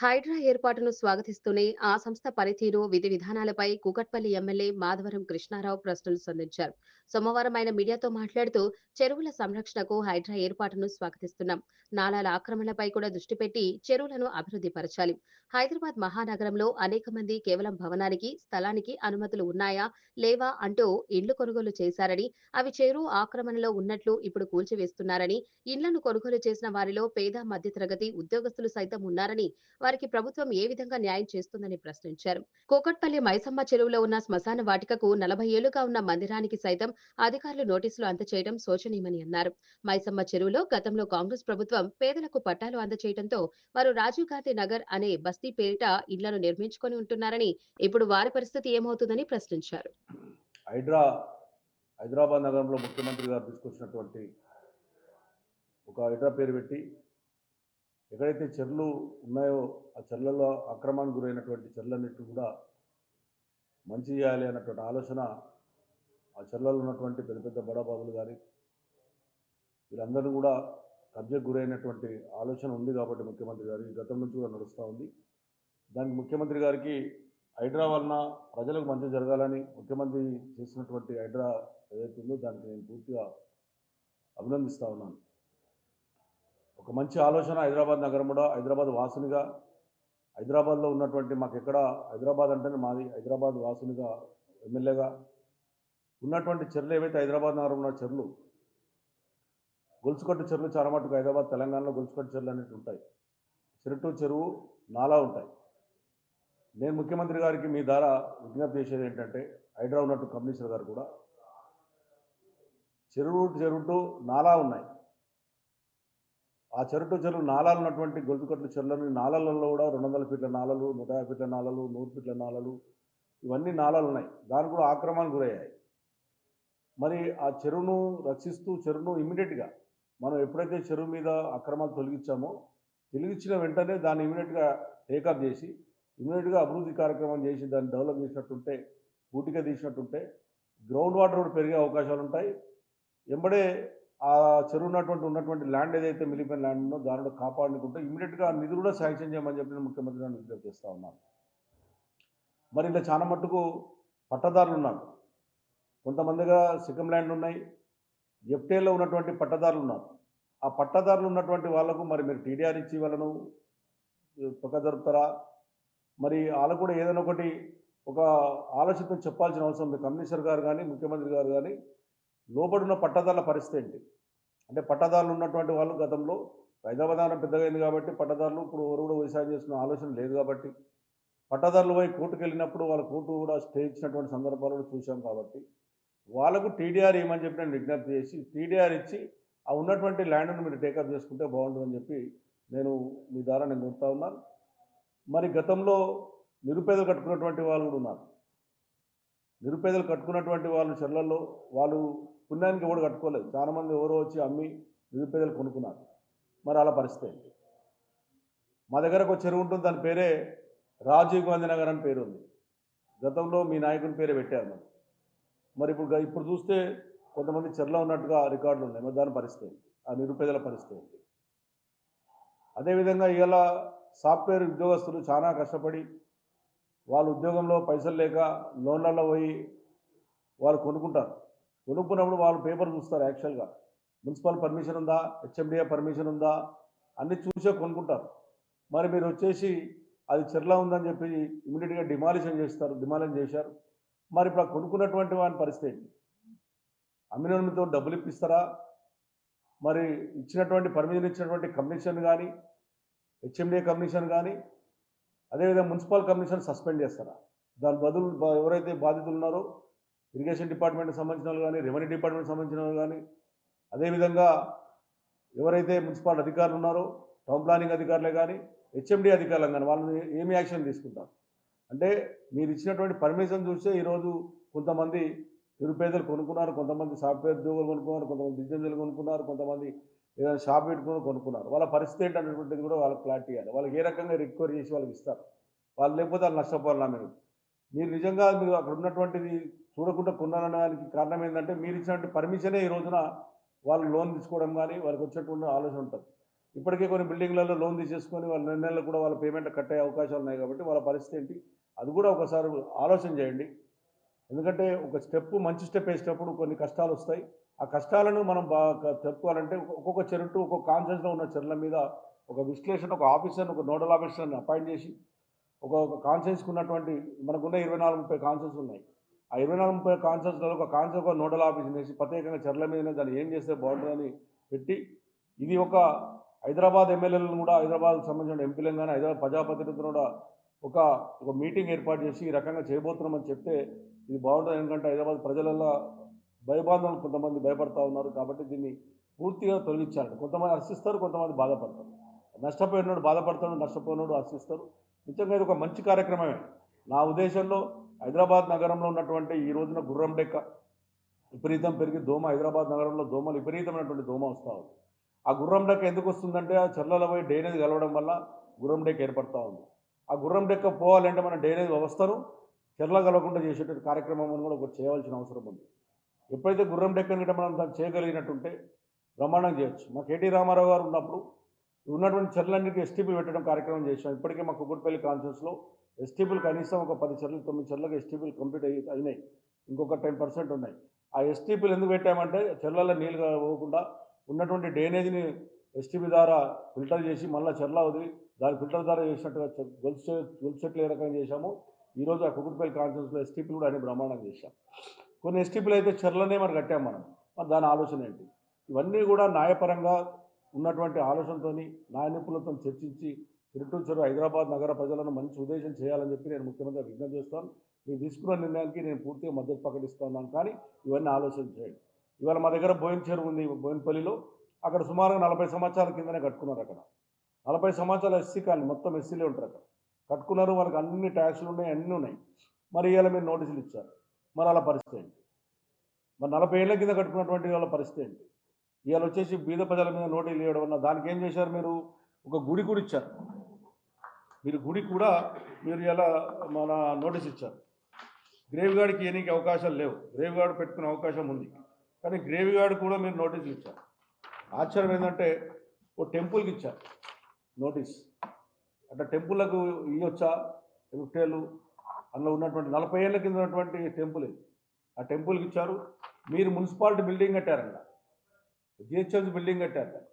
హైడ్రా ఏర్పాటును స్వాగతిస్తూనే ఆ సంస్థ పనితీరు విధి విధానాలపై కూకట్పల్లి ఎమ్మెల్యే మాధవరం కృష్ణారావు ప్రశ్నలు సంధించారు. సోమవారం ఆయన మీడియాతో మాట్లాడుతూ చెరువుల సంరక్షణకు హైడ్రా ఏర్పాటును స్వాగతిస్తున్నాం. నాలాల ఆక్రమణలపై కూడా దృష్టి పెట్టి చెరువులను అభివృద్ధి పరచాలి హైదరాబాద్ మహానగరంలో అనేక మంది కేవలం భవనానికి స్థలానికి అనుమతులు ఉన్నాయా లేవా అంటూ ఇండ్లు కొనుగోలు చేశారని అవి చెరువు ఆక్రమణలో ఉన్నట్లు ఇప్పుడు కూల్చివేస్తున్నారని ఇండ్లను కొనుగోలు చేసిన వారిలో పేద మధ్యతరగతి ఉద్యోగస్తులు సైతం ఉన్నారని వారికి ప్రభుత్వం ఏ విధంగా న్యాయం చేస్తుందని ప్రశ్నించారు. కోకట్పల్లి మైసమ్మ చెరువులో ఉన్న శ్మశాన వాటికకు నలభై ఏళ్ళుగా ఉన్న మందిరానికి సైతం అధికారులు నోటీసులు అందచేయడం శోచనీయమని అన్నారు. మైసమ్మ చెరువులో గతంలో కాంగ్రెస్ ప్రభుత్వం పేదలకు పట్టాలు అందచేయడంతో వారు రాజీవ్ గాంధీ నగర్ అనే బస్తీ పేరిట ఇళ్ళను నిర్మించుకొని ఉంటున్నారని ఇప్పుడు వారి పరిస్థితి ఏమవుతుందని ప్రశ్నించారు. హైడ్రా హైదరాబాద్ నగరంలో ముఖ్యమంత్రి గారు తీసుకొచ్చినటువంటి ఒక హైడ్రా పేరు పెట్టి ఎక్కడైతే చెర్లు ఉన్నాయో ఆ చెర్లలో అక్రమానికి గురైనటువంటి చెర్లన్నిటి కూడా మంచి చేయాలి అన్నటువంటి ఆలోచన ఆ చెర్లలో ఉన్నటువంటి పెద్ద పెద్ద బడాబాబులు కానీ వీళ్ళందరూ కూడా కబ్జకు గురైనటువంటి ఆలోచన ఉంది కాబట్టి ముఖ్యమంత్రి గారు ఈ గతం నుంచి కూడా నడుస్తూ ఉంది. దానికి ముఖ్యమంత్రి గారికి హైడ్రా వలన ప్రజలకు మంచి జరగాలని ముఖ్యమంత్రి చేసినటువంటి హైడ్రా ఏదైతే ఉందో దానికి నేను పూర్తిగా అభినందిస్తూ ఉన్నాను. ఒక మంచి ఆలోచన హైదరాబాద్ నగరం కూడా హైదరాబాద్ వాసునిగా హైదరాబాద్లో ఉన్నటువంటి మాకు ఎక్కడ హైదరాబాద్ అంటేనే మాది హైదరాబాద్ వాసునిగా ఎమ్మెల్యేగా ఉన్నటువంటి చెర్లు ఏవైతే హైదరాబాద్ నగరం ఉన్న చెర్లు గొలుసుకట్టు చెరువులు చాలా మటుకు హైదరాబాద్ తెలంగాణలో గొలుసుకట్టు చెరువులు అనేవి ఉంటాయి. చెరుటు చెరువు నాలా ఉంటాయి. నేను ముఖ్యమంత్రి గారికి మీ ద్వారా విజ్ఞప్తి చేసేది ఏంటంటే హైదరాబాద్ ఉన్నట్టు కమిషనర్ గారు కూడా చెరువు చెరుటు నాలా ఉన్నాయి. ఆ చెరుటు చెరువు నాళాలు ఉన్నటువంటి గొలుసుకట్ల చెరువులని నాళాలలో కూడా రెండు వందల ఫీట్ల నాళాలు నూట యాభై ఫీట్ల నాళాలు నూరు ఫీట్ల నాళాలు ఇవన్నీ నాళాలు ఉన్నాయి దానికి కూడా ఆక్రమణకు గురయ్యాయి. మరి ఆ చెరువును రక్షిస్తూ చెరువును ఇమీడియట్గా మనం ఎప్పుడైతే చెరువు మీద అక్రమాలు తొలగించామో తొలగించిన వెంటనే దాన్ని ఇమీడియట్గా టేకప్ చేసి ఇమీడియట్గా అభివృద్ధి కార్యక్రమం చేసి దాన్ని డెవలప్ చేసినట్టుంటే పూటిగా తీసినట్టుంటే గ్రౌండ్ వాటర్ కూడా పెరిగే అవకాశాలు ఉంటాయి ఎంబడే ఆ చెరువు ఉన్నటువంటి ఉన్నటువంటి ల్యాండ్ ఏదైతే మిగిలిపోయిన ల్యాండ్ ఉందో దానిలో కాపాడుకుంటే ఇమీడియట్గా నిధులు కూడా శాంక్షన్ చేయమని చెప్పి ముఖ్యమంత్రి గారిని విజ్ఞప్తి చేస్తూ ఉన్నాను. మరి ఇలా చాలా మట్టుకు పట్టదారులు ఉన్నారు. కొంతమందిగా సిక్కం ల్యాండ్ ఉన్నాయి ఎఫ్టీఏలో ఉన్నటువంటి పట్టదారులు ఉన్నారు. ఆ పట్టదారులు ఉన్నటువంటి వాళ్ళకు మరి మీరు టీడీఆర్ ఇచ్చి వాళ్ళను పక్క జరుపుతారా? మరి వాళ్ళకు కూడా ఏదైనా ఒకటి ఒక ఆలోచనతో చెప్పాల్సిన అవసరం ఉంది. కమిషనర్ గారు కానీ ముఖ్యమంత్రి గారు కానీ లోబడిన పట్టదారుల పరిస్థితి ఏంటి? అంటే పట్టదారులు ఉన్నటువంటి వాళ్ళు గతంలో హైదరాబాద్ పెద్దగైంది పెద్దగా అయింది కాబట్టి పట్టదారులు ఇప్పుడు ఎవరు కూడా వ్యవసాయం చేసిన ఆలోచన లేదు కాబట్టి పట్టదారులు పోయి కోర్టుకు వెళ్ళినప్పుడు వాళ్ళ కోర్టు కూడా స్టే ఇచ్చినటువంటి సందర్భాలు కూడా చూసాం కాబట్టి వాళ్ళకు టీడీఆర్ ఏమని చెప్పి నేను విజ్ఞప్తి చేసి టీడీఆర్ ఇచ్చి ఆ ఉన్నటువంటి ల్యాండ్ను మీరు టేకప్ చేసుకుంటే బాగుంటుందని చెప్పి నేను మీ ద్వారా నేను కోరుతా ఉన్నాను మరి గతంలో నిరుపేదలు కట్టుకున్నటువంటి వాళ్ళు కూడా ఉన్నారు. నిరుపేదలు కట్టుకున్నటువంటి వాళ్ళు చెర్లలో వాళ్ళు పుణ్యానికి ఎవడు కట్టుకోలేదు. చాలామంది ఎవరో వచ్చి అమ్మి నిరుపేదలు కొనుక్కున్నారు. మరి అలా పరిస్థితి ఏంటి? మా దగ్గర ఒక చెరువు ఉంటుంది దాని పేరే రాజీవ్ గాంధీ నగర్ అని పేరు ఉంది. గతంలో మీ నాయకుని పేరే పెట్టారు మరి. మరి ఇప్పుడు ఇప్పుడు చూస్తే కొంతమంది చెర్లో ఉన్నట్టుగా రికార్డులు ఉన్నాయి. మరి దాని పరిస్థితి ఏంటి? ఆ నిరుపేదల పరిస్థితి ఏంటి? అదేవిధంగా ఇవాళ సాఫ్ట్వేర్ ఉద్యోగస్తులు చాలా కష్టపడి వాళ్ళ ఉద్యోగంలో పైసలు లేక లోన్లలో పోయి వాళ్ళు కొనుక్కుంటారు. కొనుక్కున్నప్పుడు వాళ్ళు పేపర్ చూస్తారు యాక్చువల్గా మున్సిపల్ పర్మిషన్ ఉందా? హెచ్ఎండిఏ పర్మిషన్ ఉందా? అన్ని చూసే కొనుక్కుంటారు. మరి మీరు వచ్చేసి అది చెర్లా ఉందని చెప్పి ఇమీడియట్గా డిమాలిషన్ చేస్తారు డిమాలిషన్ చేశారు. మరి ఇప్పుడు ఆ కొనుక్కున్నటువంటి వాని పరిస్థితి ఏంటి? అమ్మినతో డబ్బులు ఇప్పిస్తారా? మరి ఇచ్చినటువంటి పర్మిషన్ ఇచ్చినటువంటి కమిషన్ కానీ హెచ్ఎండిఏ కమిషన్ కానీ అదేవిధంగా మున్సిపల్ కమిషన్ సస్పెండ్ చేస్తారా? దాని బదులు ఎవరైతే బాధితులు ఉన్నారో ఇరిగేషన్ డిపార్ట్మెంట్కి సంబంధించిన వాళ్ళు కానీ రెవెన్యూ డిపార్ట్మెంట్కి సంబంధించిన వాళ్ళు కానీ అదేవిధంగా ఎవరైతే మున్సిపల్ అధికారులు ఉన్నారో టౌన్ ప్లానింగ్ అధికారులే కానీ హెచ్ఎండి అధికారులు కానీ వాళ్ళని ఏమి యాక్షన్ తీసుకుంటారు అంటే మీరు ఇచ్చినటువంటి పర్మిషన్ చూస్తే ఈరోజు కొంతమంది నిరుపేదలు కొనుక్కున్నారు కొంతమంది సాఫ్ట్వేర్ ఉద్యోగులు కొనుక్కున్నారు కొంతమంది బిజినెస్లు కొనుక్కున్నారు కొంతమంది ఏదైనా షాప్ పెట్టుకుని కొనుక్కున్నారు. వాళ్ళ పరిస్థితి ఏంటనేటువంటిది కూడా వాళ్ళకి క్లారిటీ ఇవ్వాలి. వాళ్ళకి ఏ రకంగా రిక్వైర్ చేసి వాళ్ళకి ఇస్తారు? వాళ్ళు లేకపోతే వాళ్ళు నష్టపోవాలి మీరు? మీరు నిజంగా మీరు అక్కడ ఉన్నటువంటిది చూడకుండా కొన్నారనడానికి కారణం ఏంటంటే మీరు ఇచ్చినటువంటి పర్మిషనే ఈ రోజున వాళ్ళు లోన్ తీసుకోవడం కానీ వాళ్ళకి వచ్చేటువంటి ఆలోచన ఉంటుంది. ఇప్పటికే కొన్ని బిల్డింగ్లలో లోన్ తీసేసుకొని వాళ్ళ నిర్ణయాలు కూడా వాళ్ళ పేమెంట్ కట్టే అవకాశాలు ఉన్నాయి కాబట్టి వాళ్ళ పరిస్థితి ఏంటి? అది కూడా ఒకసారి ఆలోచన చేయండి. ఎందుకంటే ఒక స్టెప్ మంచి స్టెప్ వేసేటప్పుడు కొన్ని కష్టాలు వస్తాయి. ఆ కష్టాలను మనం బాగా చెప్పుకోవాలంటే ఒక్కొక్క చెరుటు ఒక్కొక్క కాన్సెన్స్లో ఉన్న చెరుల మీద ఒక విశ్లేషణ ఒక ఆఫీసర్ని ఒక నోడల్ ఆఫీసర్ని అపాయింట్ చేసి ఒక ఒక కాన్సెన్స్కి ఉన్నటువంటి మనకున్న ఇరవై నాలుగు ముప్పై కాన్సెన్స్ ఉన్నాయి. ఆ ఇరవై నాలుగు ముప్పై కాన్సెన్స్లలో ఒక కాన్సర్ ఒక నోడల్ ఆఫీస్ వేసి ప్రత్యేకంగా చెర్ల మీదనే దాన్ని ఏం చేస్తే బాగుంటుందని పెట్టి ఇది ఒక హైదరాబాద్ ఎమ్మెల్యేలను కూడా హైదరాబాద్కి సంబంధించిన ఎంపీలను కానీ హైదరాబాద్ ప్రజాప్రతినిధులను కూడా ఒక ఒక మీటింగ్ ఏర్పాటు చేసి ఈ రకంగా చేయబోతున్నామని చెప్తే ఇది బాగుంటుంది. ఎందుకంటే హైదరాబాద్ ప్రజలలో భయబాధలు కొంతమంది భయపడతా ఉన్నారు కాబట్టి దీన్ని పూర్తిగా తొలగించాలి కొంతమంది హర్షిస్తారు కొంతమంది బాధపడతారు. నష్టపోయినోడు బాధపడతాడు నష్టపోయినోడు హర్షిస్తారు. నిజంగా ఇది ఒక మంచి కార్యక్రమమే. నా ఉద్దేశంలో హైదరాబాద్ నగరంలో ఉన్నటువంటి ఈ రోజున గుర్రం డెక్క విపరీతం పెరిగి దోమ హైదరాబాద్ నగరంలో దోమలు విపరీతమైనటువంటి దోమ వస్తూ ఉంది. ఆ గుర్రం డెక్క ఎందుకు వస్తుందంటే ఆ చర్లలో పోయి డ్రైనేజ్ కలవడం వల్ల గుర్రం డెక్క ఏర్పడతా ఉంది. ఆ గుర్రం డెక్క పోవాలంటే మన డ్రైనేజ్ వ్యవస్థను చెర్ల కలవకుండా చేసేటువంటి కార్యక్రమం కూడా ఒకటి చేయవలసిన అవసరం ఉంది. ఎప్పుడైతే గుర్రం డెక్కని గిట్ట మనం చేయగలిగినట్టుంటే బ్రహ్మాండం చేయొచ్చు. మా కేటీ రామారావు గారు ఉన్నప్పుడు ఉన్నటువంటి చెర్లన్నిటికీ ఎస్టీపీలు పెట్టడం కార్యక్రమం చేశాం. ఇప్పటికే మా కుక్కటిపల్లి కాన్షియస్లో ఎస్టీపీలు కనీసం ఒక పది చెర్లు తొమ్మిది చెర్లకు ఎస్టీపీలు కంప్లీట్ అయ్యి అయినాయి. ఇంకొక టెన్ పర్సెంట్ ఉన్నాయి. ఆ ఎస్టీపీలు ఎందుకు పెట్టామంటే చెర్లలో నీళ్ళు పోకుండా ఉన్నటువంటి డ్రైనేజీని ఎస్టీపీ ద్వారా ఫిల్టర్ చేసి మళ్ళీ చెర్ల వదిలి దాని ఫిల్టర్ ద్వారా చేసినట్టుగా గొలుసు గొలుసు చెట్లు ఏ రకంగా చేశాము ఈరోజు ఆ కుకుట్పల్లి కాన్ఫరెన్స్లో ఎస్టీపీలు కూడా అన్ని బ్రహ్మాండం చేశాం. కొన్ని ఎస్టీపీలు అయితే చెర్లనే మరి కట్టాం మనం. మరి దాని ఆలోచన ఏంటి? ఇవన్నీ కూడా న్యాయపరంగా ఉన్నటువంటి ఆలోచనతో నా నిపుణులతో చర్చించి చిరుటూరు చెరువు హైదరాబాద్ నగర ప్రజలను మంచి ఉద్దేశం చేయాలని చెప్పి నేను ముఖ్యమంత్రి విజ్ఞప్తి చేస్తాను. మీరు తీసుకున్న నిర్ణయానికి నేను పూర్తిగా మద్దతు ప్రకటిస్తున్నాను. కానీ ఇవన్నీ ఆలోచన చేయండి. ఇవాళ మా దగ్గర బోయిన చెరువు ఉంది బోయినపల్లిలో. అక్కడ సుమారుగా నలభై సంవత్సరాల కిందనే కట్టుకున్నారు అక్కడ. నలభై సంవత్సరాలు ఎస్సీ కానీ మొత్తం ఎస్సీలే ఉంటారు అక్కడ. కట్టుకున్నారు వాళ్ళకి అన్ని ట్యాక్స్లు ఉన్నాయి అన్నీ ఉన్నాయి. మరి ఇవాళ మీరు నోటీసులు ఇచ్చారు. మరి అలా పరిస్థితి ఏంటి? మరి నలభై ఏళ్ళ కింద కట్టుకున్నటువంటి వాళ్ళ పరిస్థితి ఏంటి? ఇవాళ వచ్చేసి బీద ప్రజల మీద నోటీసులు ఇవ్వడం వల్ల దానికి ఏం చేశారు మీరు? ఒక గుడి కూడా ఇచ్చారు. మీరు గుడి కూడా మీరు ఇలా మన నోటీస్ ఇచ్చారు. గ్రేవ్ గార్డ్కి ఏనికి అవకాశాలు లేవు. గ్రేవ్ గార్డ్ పెట్టుకునే అవకాశం ఉంది. కానీ గ్రేవ్ గార్డ్ కూడా మీరు నోటీసులు ఇచ్చారు. ఆశ్చర్యం ఏంటంటే ఓ టెంపుల్కి ఇచ్చారు నోటీస్. అంటే టెంపుల్లకు ఇవ్వచ్చా ఎఫ్టేలు అందులో ఉన్నటువంటి నలభై ఏళ్ళ కింద ఉన్నటువంటి టెంపుల్ ఇది. ఆ టెంపుల్కి ఇచ్చారు. మీరు మున్సిపాలిటీ బిల్డింగ్ కట్టారంట. జిహెచ్ఎంసీ బిల్డింగ్ కట్టారు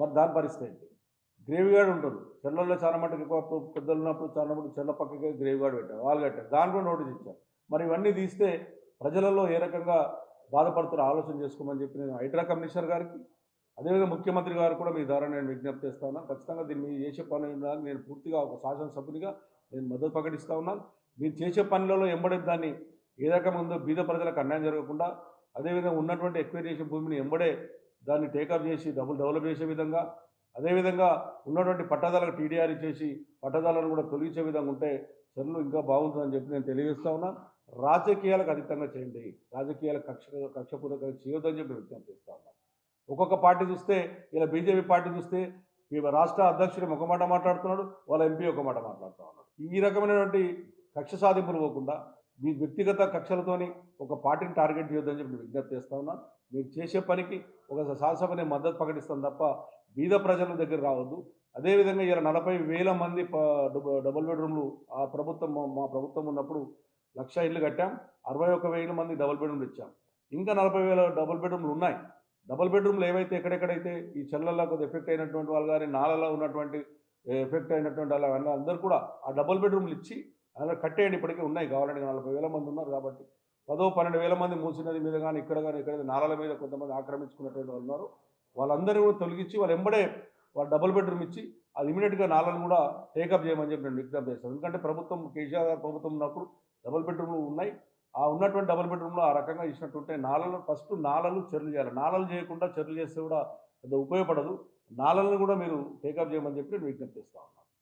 మరి దాని పరిస్థితి ఏంటి? గ్రేవ్ గార్డ్ ఉంటుంది. చెల్లల్లో చాలా మటుకు పెద్దలు ఉన్నప్పుడు చాలా మటుకు చెల్ల పక్కకి గ్రేవ్ గార్డ్ పెట్టారు. వాళ్ళు కట్టారు. దాని కూడా నోటీస్ ఇచ్చారు. మరి ఇవన్నీ తీస్తే ప్రజలలో ఏ రకంగా బాధపడుతున్న ఆలోచన చేసుకోమని చెప్పి నేను హైడ్రా కమిషనర్ గారికి అదేవిధంగా ముఖ్యమంత్రి గారు కూడా మీ ద్వారా నేను విజ్ఞప్తి చేస్తా ఖచ్చితంగా దీన్ని మీరు చేసే పని ఏంటని నేను పూర్తిగా ఒక శాసనసభ్యునిగా నేను మద్దతు ప్రకటిస్తూ ఉన్నాను. మీరు చేసే పనులలో ఎంబడే దాన్ని ఏ రకం ఉందో బీద ప్రజలకు అన్యాయం జరగకుండా అదేవిధంగా ఉన్నటువంటి ఎక్స్పెక్టేషన్ భూమిని ఎంబడే దాన్ని టేకప్ చేసి డబుల్ డెవలప్ చేసే విధంగా అదేవిధంగా ఉన్నటువంటి పట్టదాలకు టీడీఆర్ ఇచ్చేసి పట్టదాలను కూడా తొలగించే విధంగా ఉంటే చర్యలు ఇంకా బాగుంటుందని చెప్పి నేను తెలియజేస్తా ఉన్నా. రాజకీయాలకు అతీతంగా చేయండి. రాజకీయాలకు కక్ష కక్షపూర్వకంగా చేయొద్దని చెప్పి విజ్ఞప్తి చేస్తా ఉన్నా. ఒక్కొక్క పార్టీ చూస్తే ఇలా బీజేపీ పార్టీ చూస్తే ఈ రాష్ట్ర అధ్యక్షుడు ఒక మాట మాట్లాడుతున్నాడు వాళ్ళ ఎంపీ ఒక మాట మాట్లాడుతూ ఉన్నాడు. ఈ రకమైనటువంటి కక్ష సాధింపులు పోకుండా మీ వ్యక్తిగత కక్షలతోని ఒక పార్టీని టార్గెట్ చేయొద్దని చెప్పి విజ్ఞప్తి చేస్తా ఉన్నా. మీరు చేసే పనికి ఒక శాసనసభని మద్దతు ప్రకటిస్తాను తప్ప బీద ప్రజల దగ్గర రావద్దు. అదేవిధంగా ఇలా నలభై వేల మంది డబుల్ బెడ్రూమ్లు ఆ ప్రభుత్వం మా- మా ప్రభుత్వం ఉన్నప్పుడు లక్ష ఇల్లు కట్టాం. అరవై ఒక వేల మంది డబుల్ బెడ్రూమ్లు ఇచ్చాం. ఇంకా నలభై వేల డబుల్ బెడ్రూమ్లు ఉన్నాయి. డబుల్ బెడ్రూమ్లు ఏవైతే ఎక్కడెక్కడైతే ఈ చెల్లల్లో కొద్ది ఎఫెక్ట్ అయినటువంటి వాళ్ళు కానీ నాలలో ఉన్నటువంటి ఎఫెక్ట్ అయినటువంటి వాళ్ళ అందరూ కూడా ఆ డబుల్ బెడ్రూమ్లు ఇచ్చి అలా కట్టేయండి ఇప్పటికే ఉన్నాయి కావాలంటే నలభై వేల మంది ఉన్నారు కాబట్టి. పదో పన్నెండు వేల మంది మూసినది మీద కానీ ఇక్కడ కానీ ఇక్కడ నాలల మీద కొంతమంది ఆక్రమించుకున్నటువంటి వాళ్ళు ఉన్నారు. వాళ్ళందరినీ కూడా తొలగించి వాళ్ళు ఎంబడే వాళ్ళు డబుల్ బెడ్రూమ్ ఇచ్చి అది ఇమీడియట్గా నాలను కూడా టేకప్ చేయమని చెప్పి నేను విజ్ఞప్తి చేస్తాను. ఎందుకంటే ప్రభుత్వం కేసీఆర్ గారు ప్రభుత్వం ఉన్నప్పుడు డబుల్ బెడ్రూమ్లు ఉన్నాయి. ఆ ఉన్నటువంటి డబుల్ బెడ్రూమ్లో ఆ రకంగా ఇచ్చినట్టుంటే నాలలు ఫస్ట్ నాలలు చెర్లు చేయాలి. నాలలు చేయకుండా చెర్లు చేస్తే కూడా పెద్ద ఉపయోగపడదు. నాలను కూడా మీరు టేకప్ చేయమని చెప్పి నేను విజ్ఞప్తి చేస్తా ఉన్నాను.